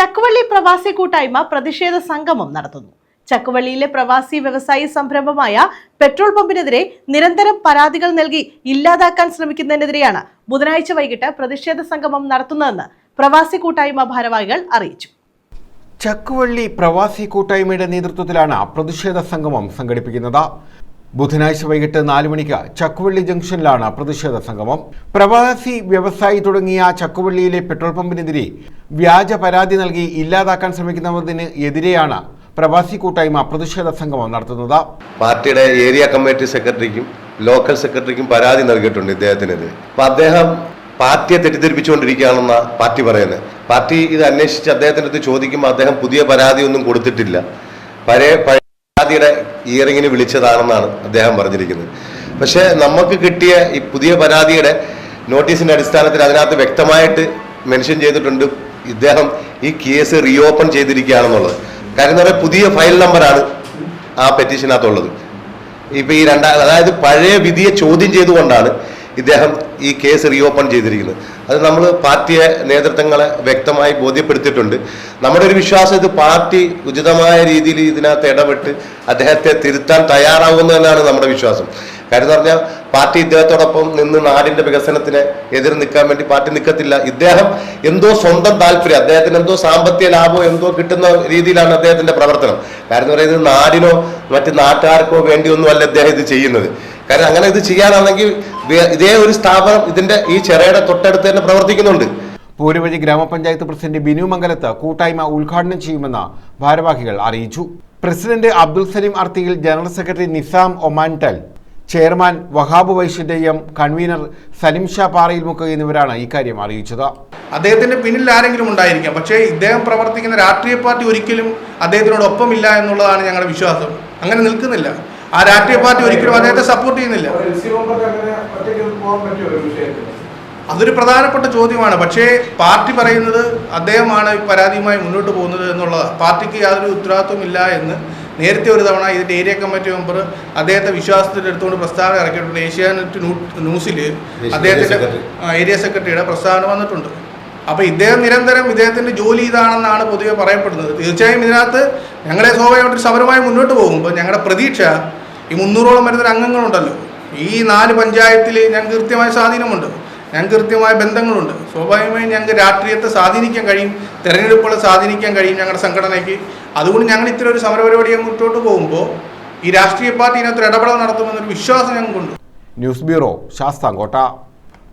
ചക്കുവള്ളി പ്രവാസി കൂട്ടായ്മ പ്രതിഷേധ സംഗമം നടത്തുന്നു. ചക്കുവള്ളിയിലെ പ്രവാസി വ്യവസായി സംരംഭമായ പെട്രോൾ പമ്പിനെതിരെ നിരന്തരം പരാതികൾ നൽകി ഇല്ലാതാക്കാൻ ശ്രമിക്കുന്നതിനെതിരെയാണ് ബുധനാഴ്ച വൈകിട്ട് പ്രതിഷേധ സംഗമം നടത്തുന്നതെന്ന് പ്രവാസി കൂട്ടായ്മ ഭാരവാഹികൾ അറിയിച്ചു. ചക്കുവള്ളി പ്രവാസി കൂട്ടായ്മയുടെ നേതൃത്വത്തിലാണ് പ്രതിഷേധ സംഗമം സംഘടിപ്പിക്കുന്നത്. ബുധനാഴ്ച വൈകിട്ട് നാല് മണിക്ക് ചക്കുവള്ളി ജംഗ്ഷനിലാണ് പ്രതിഷേധ സംഗമം. പ്രവാസി വ്യവസായി തുടങ്ങിയ ചക്കുവള്ളിയിലെ പെട്രോൾ പമ്പിനെതിരെ വ്യാജ പരാതി നൽകി ഇല്ലാതാക്കാൻ ശ്രമിക്കുന്നതിന് എതിരെയാണ് പ്രവാസി കൂട്ടായ്മ പ്രതിഷേധ സംഗമം നടത്തുന്നത്. പാർട്ടിയുടെ ഏരിയ കമ്മിറ്റി സെക്രട്ടറിക്കും ലോക്കൽ സെക്രട്ടറിക്കും പരാതി നൽകിയിട്ടുണ്ട് ഇദ്ദേഹത്തിനെതിരെ. അപ്പൊ അദ്ദേഹം പാർട്ടിയെ തെറ്റിദ്ധരിപ്പിച്ചുകൊണ്ടിരിക്കുകയാണെന്ന പാർട്ടി പറയുന്നത്. പാർട്ടി ഇത് അന്വേഷിച്ച് അദ്ദേഹത്തിന്റെ അടുത്ത് ചോദിക്കുമ്പോൾ അദ്ദേഹം പുതിയ പരാതി ഒന്നും കൊടുത്തിട്ടില്ല പഴയ പരാതിയുടെ ഇയറിങ്ങിന് വിളിച്ചതാണെന്നാണ് അദ്ദേഹം പറഞ്ഞിരിക്കുന്നത്. പക്ഷേ നമുക്ക് കിട്ടിയ ഈ പുതിയ പരാതിയുടെ നോട്ടീസിന്റെ അടിസ്ഥാനത്തിൽ അതിനകത്ത് വ്യക്തമായിട്ട് മെൻഷൻ ചെയ്തിട്ടുണ്ട് ഇദ്ദേഹം ഈ കേസ് റീഓപ്പൺ ചെയ്തിരിക്കുകയാണെന്നുള്ളത്. കാര്യം എന്ന് പറഞ്ഞാൽ പുതിയ ഫയൽ നമ്പറാണ് ആ പെറ്റീഷനകത്തുള്ളത് ഇപ്പൊ ഈ രണ്ടാ അതായത് പഴയ വിധിയെ ചോദ്യം ചെയ്തുകൊണ്ടാണ് ഇദ്ദേഹം ഈ കേസ് റീഓപ്പൺ ചെയ്തിരിക്കുന്നത് അത് നമ്മൾ പാർട്ടിയെ നേതൃത്വങ്ങളെ വ്യക്തമായി ബോധ്യപ്പെടുത്തിയിട്ടുണ്ട്. നമ്മുടെ ഒരു വിശ്വാസം ഇത് പാർട്ടി ഉചിതമായ രീതിയിൽ ഇതിനകത്ത് ഇടപെട്ട് അദ്ദേഹത്തെ തിരുത്താൻ തയ്യാറാവുന്നതെന്നാണ് നമ്മുടെ വിശ്വാസം. കാര്യം പറഞ്ഞാൽ പാർട്ടി ഇദ്ദേഹത്തോടൊപ്പം നിന്ന് നാടിന്റെ വികസനത്തിന് എതിർ നിൽക്കാൻ വേണ്ടി പാർട്ടി നിൽക്കത്തില്ല. ഇദ്ദേഹം എന്തോ സ്വന്തം താല്പര്യം അദ്ദേഹത്തിന് എന്തോ സാമ്പത്തിക ലാഭമോ എന്തോ കിട്ടുന്ന രീതിയിലാണ് അദ്ദേഹത്തിന്റെ പ്രവർത്തനം. കാര്യം എന്ന് പറയുന്നത് നാടിനോ മറ്റ് നാട്ടുകാർക്കോ വേണ്ടിയൊന്നുമല്ല അദ്ദേഹം ഇത് ചെയ്യുന്നത്. കാരണം അങ്ങനെ ഇത് ചെയ്യാനാണെങ്കിൽ ഇതേ ഒരു സ്ഥാപനം ഇതിന്റെ ഈ ചെറയുടെ തൊട്ടടുത്ത് തന്നെ പ്രവർത്തിക്കുന്നുണ്ട്. പൂരവഴി ഗ്രാമപഞ്ചായത്ത് പ്രസിഡന്റ് ബിനു മംഗലത്ത് കൂട്ടായ്മ ഉദ്ഘാടനം ചെയ്യുമെന്ന് ഭാരവാഹികൾ അറിയിച്ചു. President Abdul Salim അർത്തിയിൽ general secretary Nizam ഒമാൻടൽ ചെയർമാൻ വഹാബ് വൈശ്യന്റെയും കൺവീനർ സലിം ഷാ പാറയിൽ മുക്ക എന്നിവരാണ് ഇക്കാര്യം അറിയിച്ചത്. അദ്ദേഹത്തിന്റെ പിന്നിൽ ആരെങ്കിലും ഉണ്ടായിരിക്കാം. പക്ഷേ ഇദ്ദേഹം പ്രവർത്തിക്കുന്ന രാഷ്ട്രീയ പാർട്ടി ഒരിക്കലും അദ്ദേഹത്തിനോടൊപ്പമില്ല എന്നുള്ളതാണ് ഞങ്ങളുടെ വിശ്വാസം. അങ്ങനെ നിൽക്കുന്നില്ല. ആ രാഷ്ട്രീയ പാർട്ടി ഒരിക്കലും അദ്ദേഹത്തെ സപ്പോർട്ട് ചെയ്യുന്നില്ല. അതൊരു പ്രധാനപ്പെട്ട ചോദ്യമാണ്. പക്ഷേ പാർട്ടി പറയുന്നത് അദ്ദേഹമാണ് ഈ പരാതിയുമായി മുന്നോട്ട് പോകുന്നത് എന്നുള്ളതാണ് പാർട്ടിക്ക് യാതൊരു ഉത്തരവാദിത്വം ഇല്ല എന്ന് നേരത്തെ ഒരു തവണ ഇതിന്റെ ഏരിയ കമ്മിറ്റി മെമ്പർ അദ്ദേഹത്തെ വിശ്വാസത്തിൽ എടുത്തുകൊണ്ട് പ്രസ്താവന ഇറക്കിയിട്ടുണ്ട്. ഏഷ്യാനെറ്റ് ന്യൂസിൽ അദ്ദേഹത്തിന്റെ ഏരിയ സെക്രട്ടറിയുടെ പ്രസ്താവന വന്നിട്ടുണ്ട്. അപ്പോൾ ഇദ്ദേഹം നിരന്തരം ഇദ്ദേഹത്തിന്റെ ജോലി ഇതാണെന്നാണ് പൊതുവെ പറയപ്പെടുന്നത്. തീർച്ചയായും ഇതിനകത്ത് ഞങ്ങളെ സ്വാഭാവികമായിട്ട് സമരമായി മുന്നോട്ട് പോകുമ്പോൾ ഞങ്ങളുടെ പ്രതീക്ഷ ഈ മുന്നൂറോളം വരുന്ന അംഗങ്ങളുണ്ടല്ലോ. ഈ നാല് പഞ്ചായത്തിൽ ഞങ്ങൾക്ക് കൃത്യമായ സ്വാധീനമുണ്ട്. ഞങ്ങൾക്ക് കൃത്യമായ ബന്ധങ്ങളുണ്ട്. സ്വാഭാവികമായും ഞങ്ങൾക്ക് രാഷ്ട്രീയത്തെ സ്വാധീനിക്കാൻ കഴിയും തെരഞ്ഞെടുപ്പുകളെ സ്വാധീനിക്കാൻ കഴിയും ഞങ്ങളുടെ സംഘടനയ്ക്ക്. അതുകൊണ്ട് ഞങ്ങൾ ഇത്തരം ഒരു സമരപരിപാടിയെ മുന്നോട്ട് പോകുമ്പോൾ ഈ രാഷ്ട്രീയ പാർട്ടി ഇതിനകത്ത് ഇടപെടൽ നടത്തുമെന്നൊരു വിശ്വാസം ഞങ്ങൾക്കുണ്ട്. News bureau Sasthamkotta.